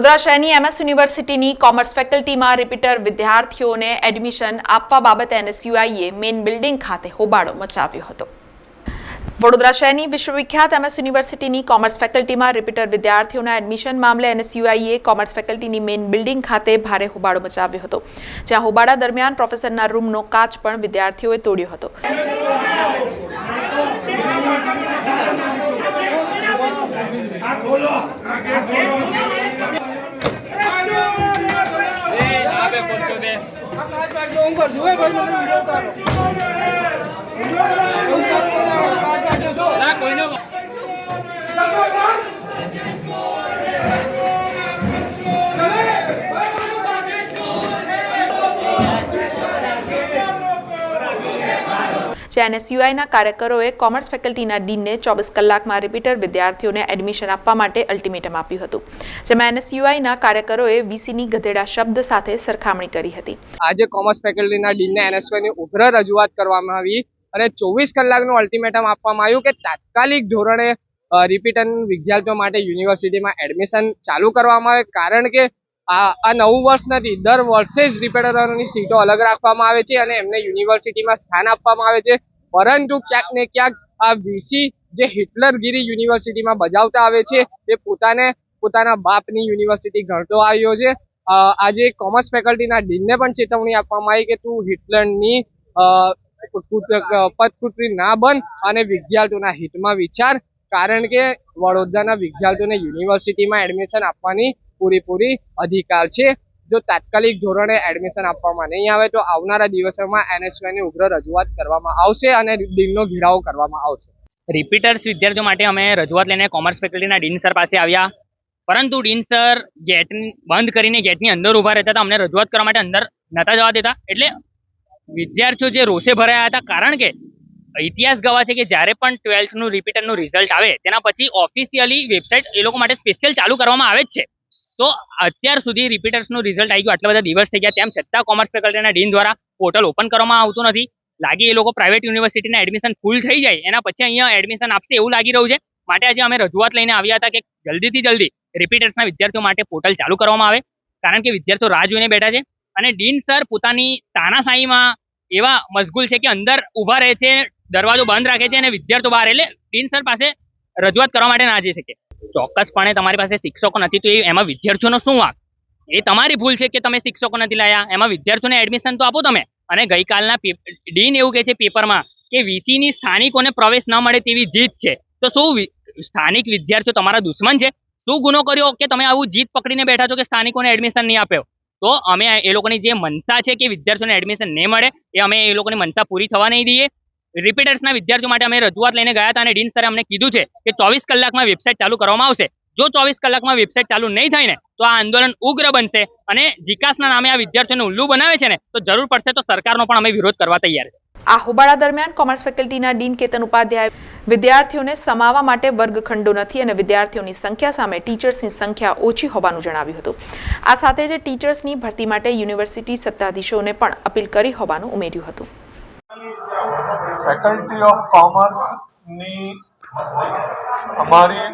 વડોદરા શહેરની એમએસ યુનિવર્સિટીની કોમર્સ ફેકલ્ટીમાં રિપીટર વિદ્યાર્થીઓને એડમિશન આપવા બાબતે એનએસયુઆઈએ મેઇન બિલ્ડિંગ ખાતે હોબાળો મચાવ્યો હતો. વડોદરા શહેરની વિશ્વવિખ્યાત એમએસ યુનિવર્સિટીની કોમર્સ ફેકલ્ટીમાં રિપીટર વિદ્યાર્થીઓના એડમિશન મામલે એનએસયુઆઈએ કોમર્સ ફેકલ્ટીની મેઇન બિલ્ડિંગ ખાતે ભારે હોબાળો મચાવ્યો હતો. જ્યાં હોબાળા દરમિયાન પ્રોફેસરના રૂમનો કાચ પણ વિદ્યાર્થીઓએ તોડ્યો હતો. ¡Vamos! ¡Vamos! એનએસયુઆઈના કાર્યકરોએ કોમર્સ ફેકલ્ટીના ડીનને ચોવીસ કલાકમાં રિપીટર વિદ્યાર્થીઓને એડમિશન આપવા માટે અલ્ટિમેટમ આપ્યું હતું, જેમાં એનએસયુઆઈના કાર્યકરોએ વીસીની ગધેડા શબ્દ સાથે સરખામણી કરી હતી. આજે કોમર્સ ફેકલ્ટીના ડીનને એનએસયુઆઈની ઉગ્ર રજૂઆત કરવામાં આવી અને ચોવીસ કલાકનું અલ્ટિમેટમ આપવામાં આવ્યું કે તાત્કાલિક ધોરણે રિપીટન વિદ્યાર્થીઓ માટે યુનિવર્સિટીમાં એડમિશન ચાલુ કરવામાં આવે, કારણ કે આ નવું વર્ષ નથી, દર વર્ષે જ રિપેટરોની સીટો અલગ રાખવામાં આવે છે અને એમને યુનિવર્સિટીમાં સ્થાન આપવામાં આવે છે. પરંતુ ક્યાંક ને ક્યાંક આ વીસી જે હિટલરગીરી યુનિવર્સિટીમાં બજાવતા આવે છે, તે પોતાને, પોતાના બાપની યુનિવર્સિટી ગણતો આવ્યો છે. આજે કોમર્સ ફેકલ્ટીના ડીનને પણ ચેતવણી આપવામાં આવી કે તું હિટલરની પદકુટરી ના બન અને વિદ્યાર્થીઓના હિતમાં વિચાર. કારણ કે વડોદરાના વિદ્યાર્થીઓને યુનિવર્સિટીમાં એડમિશન આપવાની પૂરેપૂરી અધિકાર છે. જો તાત્કાલિક ધોરણે એડમિશન આપવામાં નહીં આવે તો આવનારા દિવસોમાં એનએસયુની ઉગ્ર રજૂઆત કરવામાં આવશે અને ડીનનો ઘેરાવો કરવામાં આવશે. રિપીટર્સ વિદ્યાર્થીઓ માટે અમે રજૂઆત લઈને કોમર્સ ફેકલ્ટીના ડીન સર પાસે આવ્યા. પરંતુ ડીન સર ગેટ બંધ કરીને ગેટની અંદર ઊભા રહેતા હતા. અમને રજૂઆત કરવા માટે અંદર નહોતા જવા દેતા. એટલે વિદ્યાર્થીઓ જે રોષે ભરાયા હતા, કારણ કે ઇતિહાસ ગવા છે કે જ્યારે પણ ટ્વેલ્થનું રિપીટરનું રિઝલ્ટ આવે, તેના પછી ઓફિશિયલી વેબસાઇટ એ લોકો માટે સ્પેશિયલ ચાલુ કરવામાં આવે જ છે. તો અત્યાર સુધી રિપીટર્સનું રિઝલ્ટ આવી ગયું. આટલા બધા દિવસ થઈ ગયા. તેમ છતાં કોમર્સ ફેકલ્ટીના ડીન દ્વારા પોર્ટલ ઓપન કરવામાં આવતું નથી. લાગે એ લોકો પ્રાઇવેટ યુનિવર્સિટીના એડમિશન ફૂલ થઈ જાય. એના પછી અહીંયા એડમિશન આપશે એવું લાગી રહ્યું છે. માટે આજે અમે રજૂઆત લઈને આવ્યા હતા કે જલ્દીથી જલ્દી રિપીટર્સના વિદ્યાર્થીઓ માટે પોર્ટલ ચાલુ કરવામાં આવે. કારણ કે વિદ્યાર્થીઓ રાહ જોઈને બેઠા છે. અને ડીન સર પોતાની તાનાશાહીમાં એવા મશગુલ છે કે અંદર ઊભા રહે છે, દરવાજો બંધ રાખે છે અને વિદ્યાર્થીઓ બહાર એટલે ડીન સર પાસે રજૂઆત કરવા માટે ના જઈ શકે. ચોક્કસપણે તમારી પાસે શિક્ષકો નથી, તો એમાં વિદ્યાર્થીઓનો શું વાંક? એ તમારી ભૂલ છે કે તમે શિક્ષકો નથી લાયા? એમાં વિદ્યાર્થીઓને એડમિશન તો આપો તમે. અને ગઈકાલના ડીન એવું કહે છે પેપરમાં કે વીસીની સ્થાનિકોને પ્રવેશ ન મળે તેવી જીત છે. તો શું સ્થાનિક વિદ્યાર્થીઓ તમારા દુશ્મન છે? શું ગુનો કર્યો કે તમે આવું જીત પકડીને બેઠા છો કે સ્થાનિકોને એડમિશન નહીં આપ્યો? તો અમે એ લોકોની જે મનસા છે કે વિદ્યાર્થીઓને એડમિશન નહીં મળે, એ અમે એ લોકોની મનસા પૂરી થવા નહીં દઈએ. રિપીટર્સના વિદ્યાર્થીઓ માટે અમે રજૂઆત લઈને ગયા હતા અને ડીન સરે અમને કીધું છે કે ચોવીસ કલાકમાં વેબસાઇટ ચાલુ કરવામાં આવશે. જો ચોવીસ કલાકમાં વેબસાઇટ ચાલુ નહીં થાય ને, તો આ આંદોલન ઉગ્ર બનશે અને વિકાસના નામે આ વિદ્યાર્થીઓને ઉલ્લુ બનાવે છે ને, તો જરૂર પડશે તો સરકારનો પણ અમે વિરોધ કરવા તૈયાર છે. આ હોબાળા દરમિયાન કોમર્સ ફેકલ્ટીના ડીન કેતન ઉપાધ્યાય, વિદ્યાર્થીઓને સમાવવા માટે વર્ગખંડો નથી અને વિદ્યાર્થીઓની સંખ્યા સામે ટીચર્સની સંખ્યા ઓછી હોવાનું જણાવ્યું હતું. આ સાથે જ ટીચર્સની ભરતી માટે યુનિવર્સિટી સત્તાધીશોને પણ અપીલ કરી હોવાનું ઉમેર્યું હતું. ફેકલ્ટી ઓફ કોમર્સની અમારી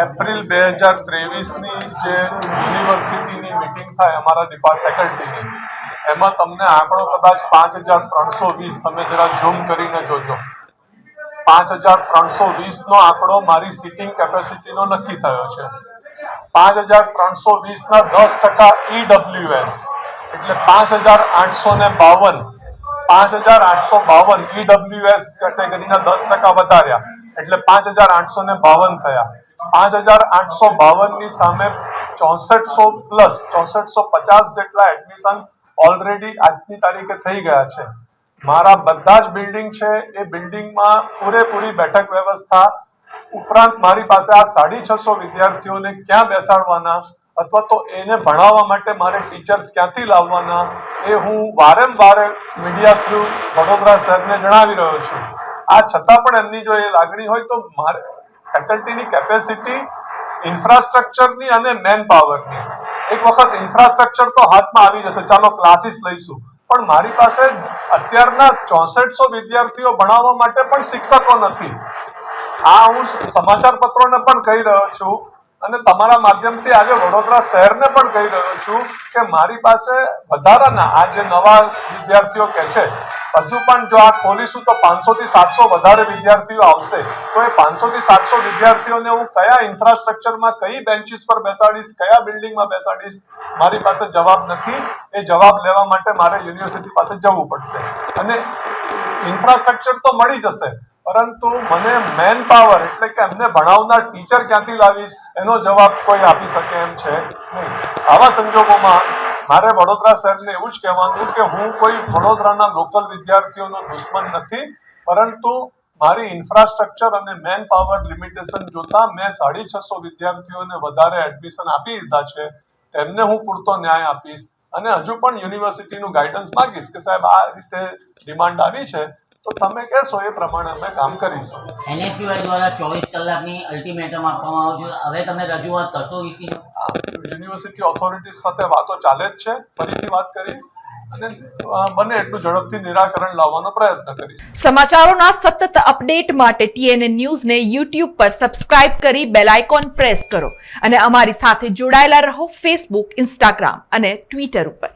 એપ્રિલ બે હજાર ત્રેવીસની જે યુનિવર્સિટીની મિટિંગ થાય અમારા ડિપાર્ટ ફેકલ્ટીની એમાં તમને આંકડો કદાચ પાંચ હજાર ત્રણસો વીસ તમે જરા ઝૂમ કરીને જોજો. પાંચ હજાર ત્રણસો વીસનો આંકડો મારી સિટિંગ કેપેસિટીનો નક્કી થયો છે. પાંચ હજાર ત્રણસો વીસના દસ ટકા ઈડબ્લ્યુએસ એટલે પાંચ હજાર આઠસો ને બાવન પાંચ હજાર આઠસો બાવન ઈડબ્લ્યુએસ કેટેગરીના દસ ટકા વધાર્યા. એટલે પાંચ હજાર આઠસો ને બાવન થયા. પાંચ હજાર આઠસો બાવનની સામે ચોસઠસો પ્લસ, ચોસઠસો પચાસ જેટલા એડમિશન ઓલરેડી આજની તારીખે થઈ ગયા છે. મારા બધા જ બિલ્ડિંગ છે, એ બિલ્ડિંગમાં પૂરેપૂરી બેઠક વ્યવસ્થા. ઉપરાંત મારી પાસે આ સાડી છસો વિદ્યાર્થીઓને ક્યાં બેસાડવાના? અથવા તો એને ભણાવવા માટે મારે ટીચર્સ ક્યાંથી લાવવાના એ હું વારંવાર મીડિયા થ્રુ વડોદરા સરને જણાવી રહ્યો છું. આ છતાં પણ એમની જો એ લાગણી હોય તો મારે ફેકલ્ટીની કેપેસિટી ઇન્ફ્રાસ્ટ્રક્ચરની અને મેન પાવરની એક વખત ઇન્ફ્રાસ્ટ્રક્ચર તો હાથમાં આવી જશે, ચાલો ક્લાસીસ લઈશું. પણ મારી પાસે અત્યારના ચોસઠસો વિદ્યાર્થીઓ ભણાવવા માટે પણ શિક્ષકો નથી. આ હું સમાચાર પત્રોને પણ કહી રહ્યો છું અને તમારા માધ્યમથી આજે વડોદરા શહેરને પણ કહી રહ્યો છું કે મારી પાસે વધારાના આ જે નવા વિદ્યાર્થીઓ કે છે, હજુ પણ જો આ ખોલીશું તો પાંચસો થી સાતસો વધારે વિદ્યાર્થીઓ આવશે. તો એ પાંચસો થી સાતસો વિદ્યાર્થીઓને હું કયા ઇન્ફ્રાસ્ટ્રક્ચરમાં, કઈ બેન્ચીસ પર બેસાડીશ, કયા બિલ્ડિંગમાં બેસાડીશ, મારી પાસે જવાબ નથી. એ જવાબ લેવા માટે મારે યુનિવર્સિટી પાસે જવું પડશે. અને ઇન્ફ્રાસ્ટ્રક્ચર તો મળી જશે પરંતુ મને મેન પાવર એટલે કે એમને ભણાવનાર ટીચર ક્યાંથી લાવીશ, એનો જવાબ કોઈ આપી શકે એમ છે નહીં. આવા સંજોગોમાં મારે વડોદરા શહેરને એવું જ કહેવાનું કે હું કોઈ વડોદરાના લોકલ વિદ્યાર્થીઓનો દુશ્મન નથી, પરંતુ મારી ઇન્ફ્રાસ્ટ્રક્ચર અને મેન પાવર લિમિટેશન જોતા મેં સાડી છસો વિદ્યાર્થીઓને વધારે એડમિશન આપી દીધા છે. તેમને હું પૂરતો ન્યાય આપીશ. અને હજુ પણ યુનિવર્સિટીનું ગાઈડન્સ માંગીશ કે સાહેબ, આ રીતે ડિમાન્ડ આવી છે. તો તમે કહેશો એ પ્રમાણે અમે કામ કરીશું. એનએસયુઆઈ દ્વારા ચોવીસ કલાકની અલ્ટિમેટમ આપવામાં આવ્યું હવે તમે રજૂઆત કરશો વીસી યુનિવર્સિટી ઓથોરિટીઝ સાથે વાતો ચાલે જ છે. ફરીથી વાત કરીશ અને બને એટલું ઝડપથી નિરાકરણ લાવવાનો પ્રયત્ન કરીશ. સમાચારોના સતત અપડેટ માટે ટીએનએ ન્યૂઝને યુટ્યુબ પર સબસ્ક્રાઇબ કરી બેલ આઇકોન પ્રેસ કરો અને અમારી સાથે જોડાયેલા રહો ફેસબુક ઇન્સ્ટાગ્રામ અને ટ્વિટર ઉપર.